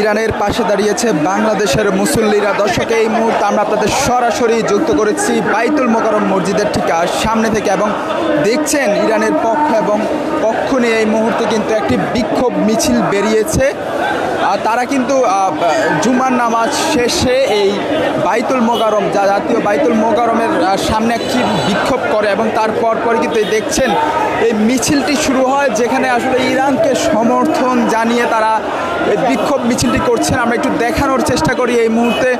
ইরানের পাশে দাঁড়িয়েছে বাংলাদেশের মুসল্লিরা। দর্শক, এই মুহূর্তে আমরা আপনাদের সরাসরি যুক্ত করেছি বাইতুল মোকারম মসজিদের ঠিক সামনে থেকে এবং দেখছেন ইরানের পক্ষ এবং পক্ষ নিয়ে এই মুহূর্তে কিন্তু একটি বিক্ষোভ মিছিল বেরিয়েছে। তারা কিন্তু জুমার নামাজ শেষে এই বাইতুল মোকারম যা জাতীয় বাইতুল মোকারমের সামনে একটি বিক্ষোভ করে এবং তারপর পর কিন্তু দেখছেন, এই মিছিলটি শুরু হয় যেখানে আসলে ইরানকে সমর্থন জানিয়ে তারা বিক্ষোভ মিছিলটি করছেন। আমরা একটু দেখানোর চেষ্টা করি এই মুহূর্তে।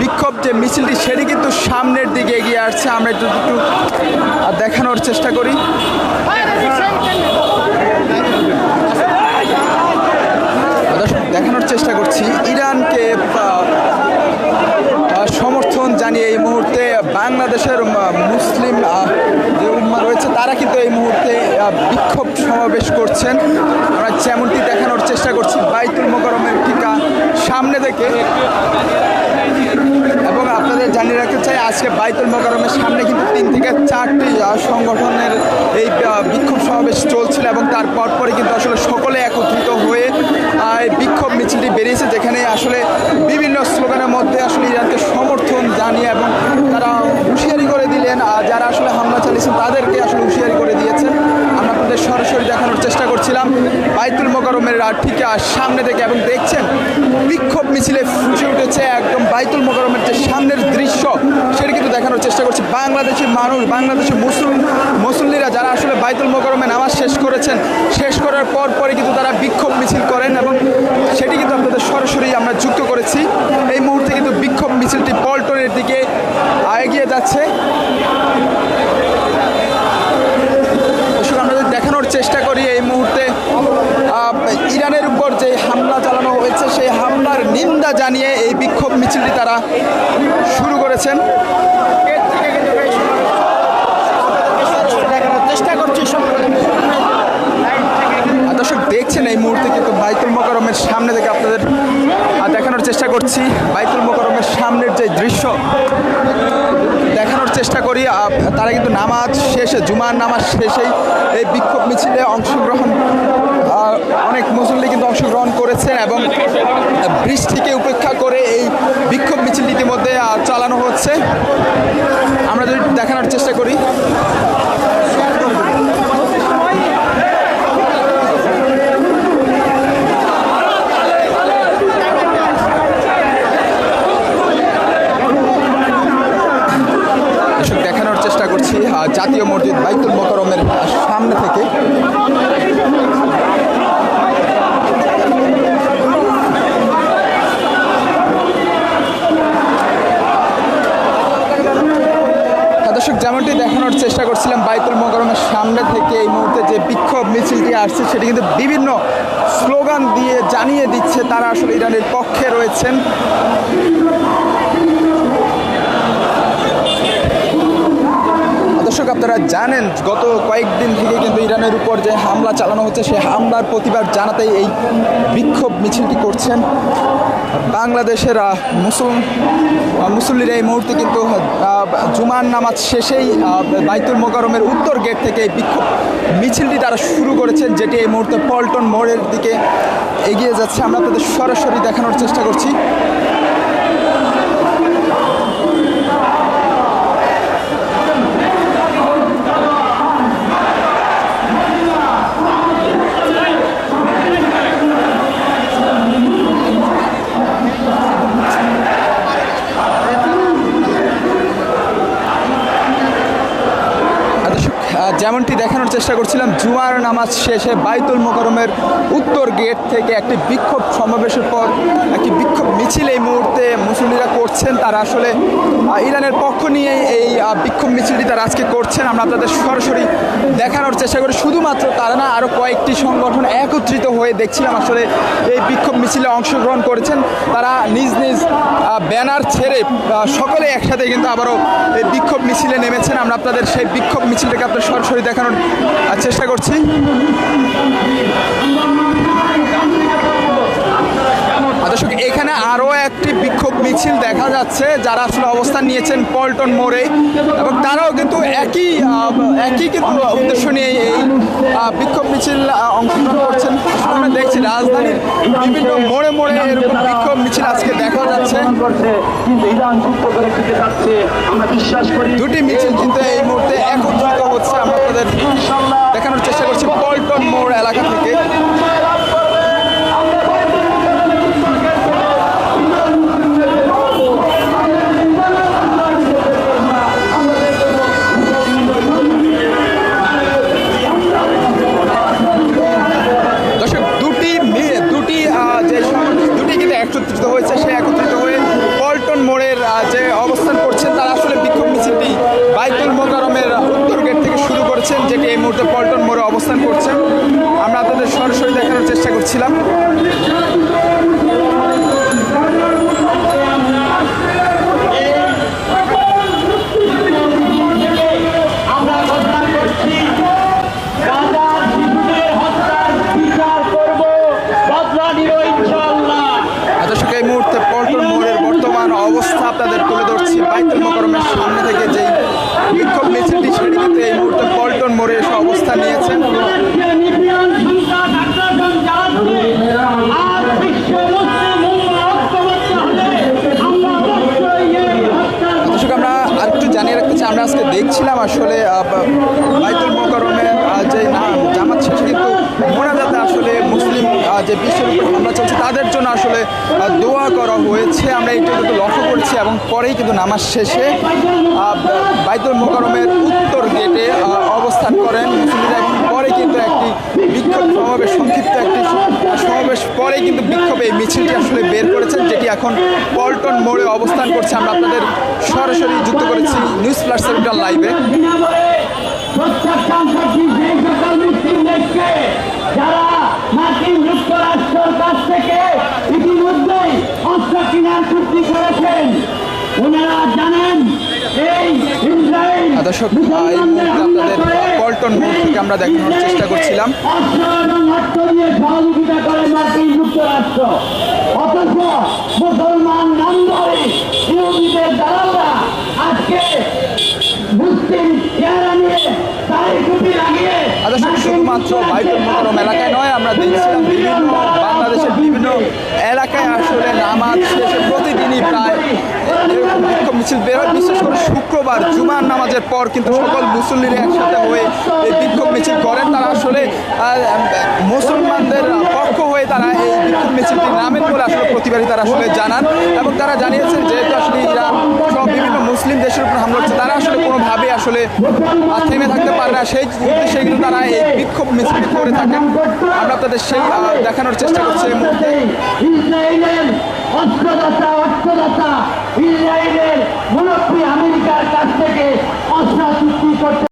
বিক্ষোভ যে মিছিলটি, সেটি কিন্তু সামনের দিকে এগিয়ে আসছে। আমরা একটু একটু দেখানোর চেষ্টা করি। দেখানোর চেষ্টা করছি। ইরানকে সমর্থন জানিয়ে এই মুহূর্তে বাংলাদেশের মুসলিম যে উম্মা রয়েছে, তারা কিন্তু এই মুহূর্তে বিক্ষোভ সমাবেশ করছেন। আমরা যেমনটি দেখানোর চেষ্টা করছি, বাইতুল মোকরমের টিকা সামনে থেকে এবং আপনাদের জানিয়ে রাখতে চাই আজকে বাইতুল মোকারমের সামনে কিন্তু তিন থেকে চারটি সংগঠনের এই বিক্ষোভ সমাবেশ চলছিল এবং তার পরপরই কিন্তু আসলে সকলে একত্রিত হয়ে এই বিক্ষোভ মিছিলটি বেরিয়েছে, যেখানে আসলে বিভিন্ন স্লোগানের মধ্যে আসলে ইরানকে সমর্থন জানিয়ে এবং তারা হুঁশিয়ারি করে দিলেন যারা আসলে হামলা চালিয়েছেন তাদেরকে আসলে হুঁশিয়ারি করে দিয়েছেন আমরা আপনাদের সরাসরি করছিলাম। বাইতুল মোকরমের ঠিক সামনে থেকে এবং দেখছেন, বিক্ষোভ মিছিলে ফুটে উঠেছে একদম বাইতুল মোকরমের যে সামনের দৃশ্য, সেটা কিন্তু দেখানোর চেষ্টা করছি। বাংলাদেশের মানুষ বাংলাদেশের মুসলিম, মুসল্লিরা যারা আসলে বাইতুল মোকরমে নামাজ শেষ করেছেন, শেষ করার পর পরে কিন্তু তারা বিক্ষোভ মিছিল করেন এবং সেটি কিন্তু আপনাদের সরাসরি আমরা যুক্ত করেছি। এই মুহূর্তে কিন্তু বিক্ষোভ মিছিলটি পল্টনের দিকে এগিয়ে যাচ্ছে দর্শক আমরা যদি দেখানোর চেষ্টা করি এই মুহূর্তে আহ, ইরানের উপর যে হামলা চালানো হয়েছে সেই হামলার নিন্দা জানিয়ে এই বিক্ষোভ মিছিলটি তারা শুরু করেছেন। দর্শক, দেখছেন এই মুহূর্তে কিন্তু বাইতুল মোকরমের সামনে থেকে আপনাদের দেখানোর চেষ্টা করছি। বাইতুল মোকরমের সামনের যে দৃশ্য দেখানোর চেষ্টা করি। তারা কিন্তু নামাজ শেষে, জুমার নামাজ শেষেই এই বিক্ষোভ মিছিলে অংশগ্রহণ অনেক মুসল্লি কিন্তু অংশগ্রহণ করেছেন এবং বৃষ্টিকে উপেক্ষা করে এই বিক্ষোভ মিছিল ইতিমধ্যে চালানো হচ্ছে। আমরা যদি দেখানোর চেষ্টা করি। জাতীয় মসজিদ বাইতুল মোকরমের সামনে থেকে হ্যাঁ, দর্শক যেমনটি দেখানোর চেষ্টা করছিলাম বাইতুল মোকরমের সামনে থেকে এই মুহূর্তে যে বিক্ষোভ মিছিলটি আসছে, সেটি কিন্তু বিভিন্ন স্লোগান দিয়ে জানিয়ে দিচ্ছে তারা আসলে ইরানের পক্ষে রয়েছেন। দর্শক, আপনারা জানেন, গত কয়েকদিন থেকে কিন্তু ইরানের উপর যে হামলা চালানো হচ্ছে, সেই হামলার প্রতিবাদ জানাতেই এই বিক্ষোভ মিছিলটি করছেন। বাংলাদেশের মুসলিম মুসল্লিরা এই মুহূর্তে কিন্তু জুমার নামাজ শেষেই বাইতুল মোকারমের উত্তর গেট থেকে বিক্ষোভ মিছিলটি তারা শুরু করেছেন, যেটি এই মুহূর্তে পল্টন মোড়ের দিকে এগিয়ে যাচ্ছে। আমরা তাদের সরাসরি দেখানোর চেষ্টা করছি। যেমনটি দেখানোর চেষ্টা করছিলাম, জুমার নামাজ শেষে বাইতুল মোকরমের উত্তর গেট থেকে একটি বিক্ষোভ সমাবেশের পর একটি বিক্ষোভ মিছিল এই মুহূর্তে মুসল্লিরা করছেন। তারা আসলে ইরানের পক্ষ নিয়ে এই বিক্ষোভ মিছিলটি তারা আজকে করছেন। আমরা আপনাদের সরাসরি দেখানোর চেষ্টা করি। শুধুমাত্র তারা না আরও কয়েকটি সংগঠন একত্রিত হয়ে দেখছিলাম আসলে এই বিক্ষোভ মিছিলে অংশগ্রহণ করেছেন। তারা নিজ নিজ ব্যানার ছেড়ে সকলে একসাথে কিন্তু আবারও এই বিক্ষোভ মিছিলে নেমেছেন। আমরা আপনাদের সেই বিক্ষোভ মিছিলটাকে আপনার সরাসরি দেখানোর চেষ্টা করছি। দর্শক, এখানে আরও একটি বিক্ষোভ মিছিল দেখা যাচ্ছে, যারা আসলে অবস্থান নিয়েছেন পল্টন মোড়ে। এবং তারাও কিন্তু একই একই কিন্তু উদ্দেশ্য নিয়ে এই বিক্ষোভ মিছিল অংশগ্রহণ করছেন। আমরা দেখছি রাজধানীর বিভিন্ন মোড়ে মোড়ে এরকম বিক্ষোভ মিছিল আজকে দেখা যাচ্ছে। দুটি মিছিল কিন্তু এই মুহূর্তে একত্রিত হচ্ছে। আমরা তাদের দেখানোর চেষ্টা করছি পল্টন মোড় এলাকা থেকে। অবস্থান করছেন। আমরা আপনাদের সরাসরি দেখানোর চেষ্টা করছিলাম। আপনাদের তুলে ধরছি। বাইতুল মোকারমের সামনে থেকে যেই বিক্ষোভ মিছিলটি সেটি কিন্তু এই মুহূর্তে মোড়ে এসে অবস্থান নিয়েছেন। আমরা আরেকটু জানিয়ে রাখতে চাই আমরা আজকে দেখছিলাম আসলে বাইতুল মোকারমের আহ, যে জামাত শেষে কিন্তু মোনাজাতে আসলে মুসলিম যে বিশ্বের উপর হামলা চলছে তাদের জন্য আসলে দোয়া করা হয়েছে। আমরা এইটা কিন্তু লক্ষ্য করছি এবং পরেই কিন্তু নামাজ শেষে বাইতুল মোকারমের অবস্থান করেন। মুসলিমরা পরে কিন্তু একটি বিক্ষোভ সমাবেশ, সংক্ষিপ্ত একটি সমাবেশ পরে কিন্তু বিক্ষোভে এই মিছিলটি আসলে বের করেছেন, যেটি এখন পল্টন মোড়ে অবস্থান করছে। আমরা আপনাদের সরাসরি যুক্ত করেছি নিউজ প্লাস সেন্ট্রাল লাইভে। অস্ত্র চুক্তি করেছেন, ওনারা জানেন দর্শক আহ, এই মুহূর্তে আপনাদের পল্টন মোড় থেকে আমরা দেখানোর চেষ্টা করছিলাম। মুসলমান নাম ধরে ইহুদিদের দালালরা আজকে মুসলিম চেহারা নিয়ে দর্শক শুধুমাত্র বাইতুল মোকারম এলাকায় নয় আমরা দেখছিলাম বিভিন্ন বাংলাদেশের বিভিন্ন এলাকায় আসলে নামাজ শেষে প্রতিদিনই প্রায় মিছিল বের বিশেষ করে শুক্রবার জুমার নামাজের পর কিন্তু সকল মুসল্লিরা একসাথে হয়ে এই বিক্ষোভ মিছিল করেন। তারা আসলে মুসলমানদের পক্ষ হয়ে তারা এই বিক্ষোভ মিছিলটি নামেন বলে আসলে প্রতিবাদী তারা আসলে জানান এবং তারা জানিয়েছেন যেহেতু আসলে ইরান সব বিভিন্ন মুসলিম দেশের উপর হামলা হচ্ছে, তারা আসলে কোনোভাবে আসলে থেমে থাকতে পারে না। সেই উদ্দেশ্যে কিন্তু তারা এই বিক্ষোভ মিছিলটি করে থাকেন। আমরা আপনাদের সেই দেখানোর চেষ্টা করছি এই মুহূর্তে। অস্ত্রদাতা অর্থদাতা ইসরায়েলের মুরব্বী আমেরিকার কাছ থেকে অস্ত্র চুক্তি করতে